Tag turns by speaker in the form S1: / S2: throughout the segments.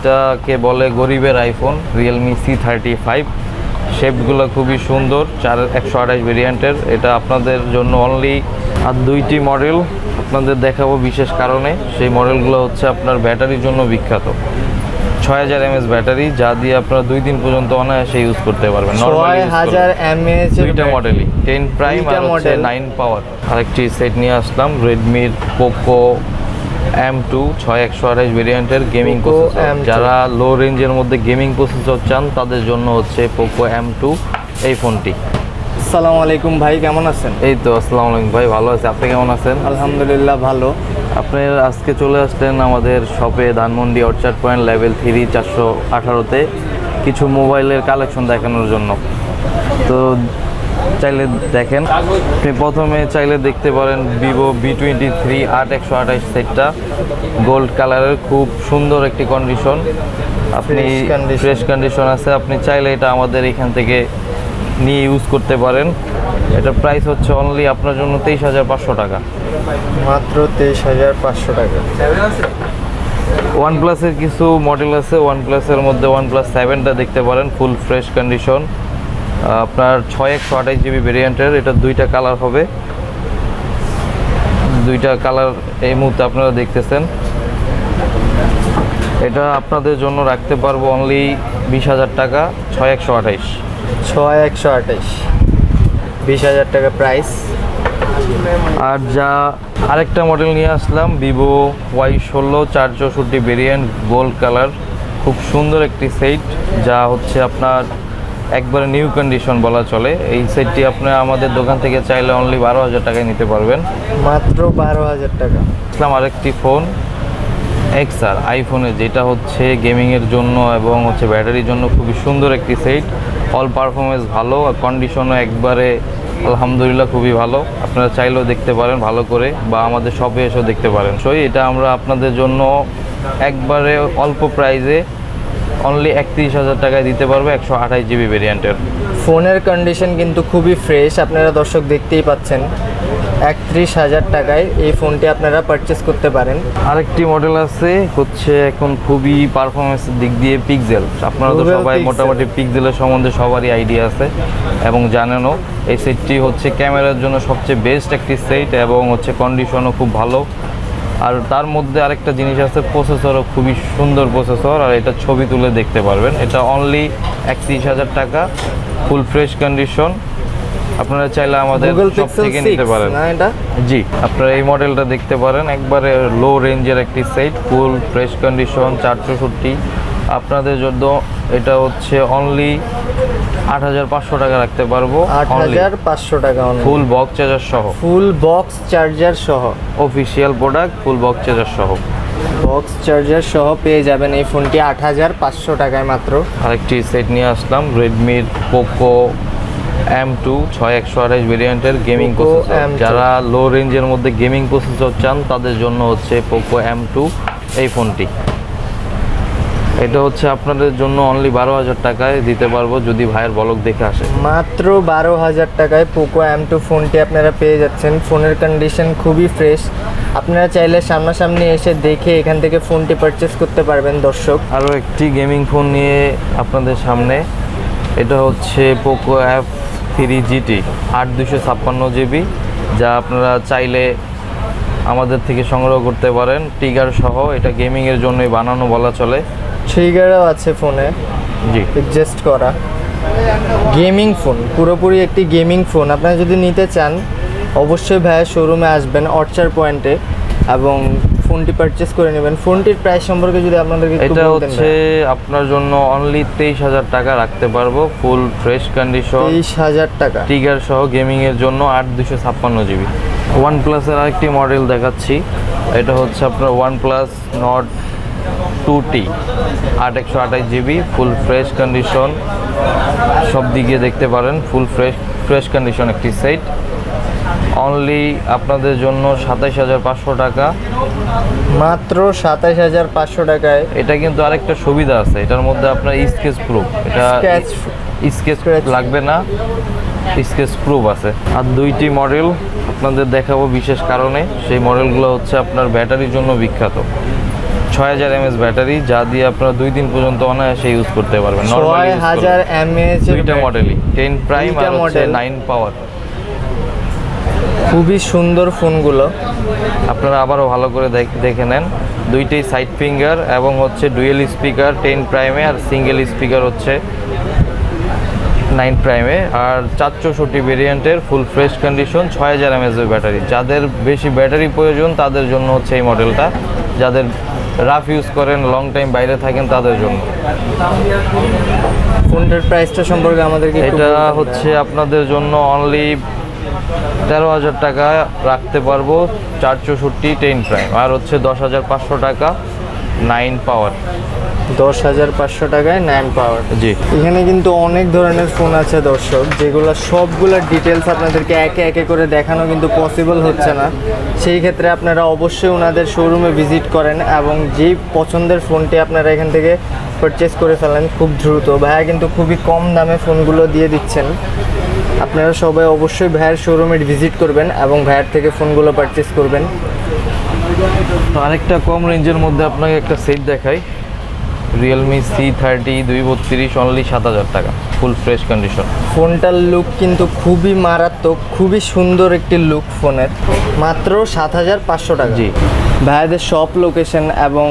S1: এটাকে বলে গরিবের iPhone Realme C thirty five শেপগুলো খুবই সুন্দর চার একশো আঠাশ ভেরিয়েন্টের এটা আপনাদের জন্য অনলি আর দুইটি মডেল আপনাদের দেখাবো বিশেষ কারণে। সেই মডেলগুলো হচ্ছে আপনার ব্যাটারির জন্য বিখ্যাত। ছয় হাজার এমএস ব্যাটারি যা দিয়ে আপনারা দুই দিন পর্যন্ত অনায়াসে ইউজ করতে পারবেন।
S2: ছয়। হাজার এমএএচ
S1: দুইটা মডেলই টেন প্রাইম আর হচ্ছে নাইন পাওয়ার আরেকটি সেট নিয়ে আসলাম রেডমির পোকো এম টু ছয় একশো আঠাশ ভেরিয়েন্টের গেমিং প্রসেসর যারা লো রেঞ্জের মধ্যে গেমিং প্রসেসর চান তাদের জন্য হচ্ছে পোকো এম টু এই ফোনটি
S2: আসসালামু আলাইকুম ভাই কেমন আছেন?
S1: এই তো আসসালামু আলাইকুম ভাই ভালো আছে। আপনি কেমন আছেন?
S2: আলহামদুলিল্লাহ ভালো।
S1: আপনি আজকে চলে আসলেন আমাদের শপে Dhanmondi orchard point level three চারশো আঠারোতে। কিছু মোবাইলের কালেকশন দেখানোর জন্য। তো চাইলে দেখেন। আপনি প্রথমে চাইলে দেখতে পারেন ভিভো বি টোয়েন্টি থ্রি আট একশো আঠাশ সেটটা। গোল্ড কালারের খুব সুন্দর একটি কন্ডিশন আপনি ফ্রেশ কন্ডিশন আছে। আপনি চাইলে এটা আমাদের এখান থেকে নিয়ে ইউজ করতে পারেন। এটার প্রাইস হচ্ছে অনলি আপনার জন্য তেইশ হাজার পাঁচশো টাকা।
S2: মাত্র তেইশ হাজার পাঁচশো টাকা।
S1: ওয়ান প্লাসের কিছু মডেল আছে। ওয়ান প্লাসের মধ্যে ওয়ান প্লাস সেভেনটা দেখতে পারেন। ফুল ফ্রেশ কন্ডিশন আপনার ছয় একশো আঠাশ জিবি ভেরিয়েন্টের এটা দুইটা কালার হবে। দুইটা কালার এই মুহূর্তে আপনারা দেখতেছেন। এটা আপনাদের জন্য রাখতে পারব অনলি বিশ হাজার টাকা ছয় একশো আঠাইশ।
S2: ছয় একশো আঠাইশ। বিশ হাজার টাকা প্রাইস
S1: আর যা আরেকটা মডেল নিয়ে আসলাম ভিভো ওয়াই ষোলো চার চৌষট্টি ভেরিয়েন্ট গোল্ড কালার খুব সুন্দর একটি সেট যা হচ্ছে আপনার একবারে নিউ কন্ডিশন বলা চলে। এই সেটটি আপনি আমাদের দোকান থেকে চাইলে অনলি বারো হাজার টাকায় নিতে পারবেন।
S2: মাত্র বারো হাজার টাকা।
S1: আসলাম আরেকটি ফোন এক্সআর আইফোনে যেটা হচ্ছে গেমিংয়ের জন্য এবং হচ্ছে ব্যাটারির জন্য খুবই সুন্দর একটি সেট অল পারফরমেন্স ভালো আর কন্ডিশনও একবারে আলহামদুলিল্লাহ খুবই ভালো। আপনারা চাইলেও দেখতে পারেন ভালো করে বা আমাদের শপে এসেও দেখতে পারেন। সই এটা আমরা আপনাদের জন্য একবারে অল্প প্রাইজে অনলি একত্রিশ হাজার টাকায় দিতে পারব একশো আঠাশ জিবি ভেরিয়েন্টের
S2: ফোনের কন্ডিশন কিন্তু খুবই ফ্রেশ আপনারা দর্শক দেখতেই পাচ্ছেন। একত্রিশ হাজার টাকায় এই ফোনটি আপনারা পারচেস করতে পারেন।
S1: আরেকটি মডেল আছে হচ্ছে এখন খুবই পারফরমেন্সের দিক দিয়ে পিকজেল আপনারা তো সবাই মোটামুটি পিকজেলের সম্বন্ধে সবারই আইডিয়া আছে এবং জানেনও এই সেটটি হচ্ছে ক্যামেরার জন্য সবচেয়ে বেস্ট একটি সেট এবং হচ্ছে কন্ডিশনও খুব ভালো। আর তার মধ্যে আরেকটা জিনিস আছে প্রসেসরও খুবই সুন্দর প্রসেসর আর এটা ছবি তুলে দেখতে পারবেন। এটা অনলি একত্রিশ হাজার টাকা ফুল ফ্রেশ কন্ডিশন আপনারা চাইলে আমাদের সব থেকে নিতে পারেন।
S2: না এটা?
S1: জি আপনারা এই মডেলটা দেখতে পারেন। একবারে লো রেঞ্জের একটি সেট ফুল ফ্রেশ কন্ডিশন চার চৌষট্টি আপনাদের জন্য এটা হচ্ছে অনলি আট হাজার পাঁচশো টাকা রাখতে পারব
S2: আট হাজার পাঁচশো টাকা
S1: ফুল বক্স চার্জার সহ।
S2: ফুল বক্স চার্জার সহ।
S1: Official product full box charger সহ।
S2: বক্স চার্জার সহ পেয়ে যাবেন এই ফোনটি আট হাজার পাঁচশো টাকায় মাত্র।
S1: আরেকটি সেট নিয়ে আসলাম রেডমির পোকো এম টু ছয় একশো আঠাশ ভেরিয়েন্টের গেমিং প্রসেসর যারা লো রেঞ্জের মধ্যে গেমিং প্রসেসর চান তাদের জন্য হচ্ছে পোকো এম টু এই ফোনটি। এটা হচ্ছে আপনাদের জন্য অনলি বারো হাজার টাকায় দিতে পারব যদি ভাইয়ের বলক দেখে আসে।
S2: মাত্র বারো হাজার টাকায় পোকো এম টু ফোনটি আপনারা পেয়ে যাচ্ছেন। ফোনের কন্ডিশন খুবই ফ্রেশ আপনারা চাইলে সামনাসামনি এসে দেখে এখান থেকে ফোনটি পারচেস করতে পারবেন দর্শক।
S1: আরও একটি গেমিং ফোন নিয়ে আপনাদের সামনে। এটা হচ্ছে পোকো অ্যাপ থ্রি জিটি আট দুশো ছাপ্পান্ন জিবি যা আপনারা চাইলে আমাদের থেকে সংগ্রহ করতে পারেন। টিগার সহ এটা গেমিংয়ের জন্যই বানানো বলা চলে।
S2: ট্রিগারও আছে ফোনে।
S1: জি।
S2: অ্যাডজাস্ট করা। গেমিং ফোন পুরোপুরি একটি গেমিং ফোন আপনারা যদি নিতে চান অবশ্যই ভাইয়ের শোরুমে আসবেন অর্চার পয়েন্টে এবং ফোনটি পারচেস করে নেবেন। ফোনটির প্রাইস সম্পর্কে যদি আপনাদেরকে
S1: এটা হচ্ছে আপনার জন্য অনলি তেইশ হাজার টাকা রাখতে পারব ফুল ফ্রেশ কন্ডিশন
S2: তেইশ হাজার টাকা।
S1: টিগার সহ গেমিংয়ের জন্য আট দুশো ছাপ্পান্ন জিবি ওয়ান প্লাসের আরেকটি মডেল দেখাচ্ছি। এটা হচ্ছে আপনার one plus Nord two T আট একশো আঠাশ জিবি ফুল ফ্রেশ কন্ডিশন সব দিকে দেখতে পারেন ফুল ফ্রেশ ফ্রেশ কন্ডিশন একটি সেট অনলি আপনাদের জন্য সাতাইশ হাজার পাঁচশো টাকা।
S2: মাত্র সাতাশ হাজার পাঁচশো টাকায়।
S1: এটা কিন্তু আরেকটা সুবিধা আছে এটার মধ্যে আপনার স্কেচ প্রুফ এটা স্কেচ লাগবে না স্কেচ প্রুফ আছে। আর দুইটি মডেল আপনাদের দেখাবো বিশেষ কারণে সেই মডেলগুলো হচ্ছে আপনার ব্যাটারির জন্য বিখ্যাত। ছয় হাজার এমএস ব্যাটারি যা দিয়ে আপনারা দুই দিন পর্যন্ত অনায়াসে ইউজ করতে পারবেন।
S2: ছয়
S1: নর্মালি
S2: হাজার এমএএচ
S1: দুইটা মডেলই টেন প্রাইম আর হচ্ছে নাইন পাওয়ার
S2: খুবই সুন্দর ফোনগুলো।
S1: আপনারা আবারও ভালো করে দেখ- দেখে নেন। দুইটাই সাইড ফিঙ্গার এবং হচ্ছে ডুয়েল স্পিকার টেন প্রাইমে আর সিঙ্গেল স্পিকার হচ্ছে নাইন প্রাইমে আর চার চৌষট্টি ভেরিয়েন্টের ফুল ফ্রেশ কন্ডিশন ছয় হাজার এমএসের ব্যাটারি। যাদের বেশি ব্যাটারি প্রয়োজন তাদের জন্য হচ্ছে এই মডেলটা যাদের রাফ ইউজ করেন লং টাইম বাইরে থাকেন তাদের জন্য।
S2: ফোনটার প্রাইসটা সম্পর্কে আমাদেরকে
S1: এটা হচ্ছে আপনাদের জন্য অনলি তেরো হাজার টাকা রাখতে পারব চার চৌষট্টি টেন প্রাইম আর হচ্ছে দশ হাজার পাঁচশো টাকা নাইন পাওয়ার
S2: দশ হাজার পাঁচশো টাকায় নাইন পাওয়ার
S1: জি।
S2: এখানে কিন্তু অনেক ধরনের ফোন আছে দর্শক যেগুলো সবগুলোর ডিটেলস আপনাদেরকে একে একে করে দেখানো কিন্তু পসিবল হচ্ছে না। সেই ক্ষেত্রে আপনারা অবশ্যই ওনাদের শোরুমে ভিজিট করেন এবং যেই পছন্দের ফোনটি আপনারা এখান থেকে পারচেস করে ফেলেন খুব দ্রুত। ভাইয়া কিন্তু খুবই কম দামে ফোনগুলো দিয়ে দিচ্ছেন। আপনারা সবাই অবশ্যই ভাইয়ের শোরুমে ভিজিট করবেন এবং ভাইয়ের থেকে ফোনগুলো পারচেস করবেন।
S1: আরেকটা কম রেঞ্জের মধ্যে আপনাকে একটা সেট দেখাই। রিয়েলমি সি থার্টি দুই বত্রিশ অনলি সাত হাজার টাকা ফুল ফ্রেশ কন্ডিশন
S2: ফোনটার লুক কিন্তু খুবই মারাত্মক খুবই সুন্দর একটি লুক ফোনের। মাত্র সাত হাজার পাঁচশো টাকা।
S1: জি।
S2: ভাইয়াদের শপ লোকেশন এবং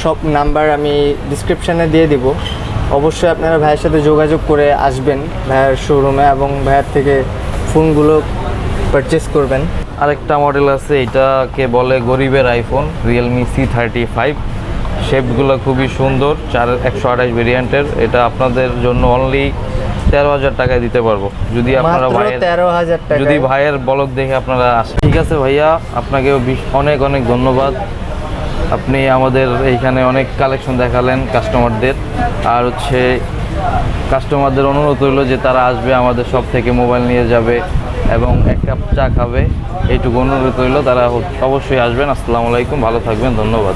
S2: শপ নাম্বার আমি ডিসক্রিপশানে দিয়ে দিব। অবশ্যই আপনারা ভাইয়ের সাথে যোগাযোগ করে আসবেন ভাইয়ের শোরুমে এবং ভাইয়ের থেকে ফোনগুলো পারচেস করবেন।
S1: আরেকটা মডেল আছে এটাকে বলে গরিবের iPhone Realme C thirty five শেপগুলো খুবই সুন্দর চার একশো আঠাশ ভেরিয়েন্টের এটা আপনাদের জন্য অনলি তেরো হাজার টাকায় দিতে পারব। যদি আপনারা ভাইয়ের
S2: তেরো হাজার টাকা
S1: যদি ভাইয়ের বলক দেখে আপনারা আসেন। ঠিক আছে ভাইয়া আপনাকেও বিশ- অনেক অনেক ধন্যবাদ। আপনি আমাদের এইখানে অনেক কালেকশন দেখালেন কাস্টমারদের আর হচ্ছে কাস্টমারদের অনুরোধ রইল যে তারা আসবে আমাদের সব থেকে মোবাইল নিয়ে যাবে এবং এক কাপ চা খাবে। এইটুকু অনুরোধ রইল তারা অবশ্যই আসবেন। আসসালামু আলাইকুম ভালো থাকবেন ধন্যবাদ।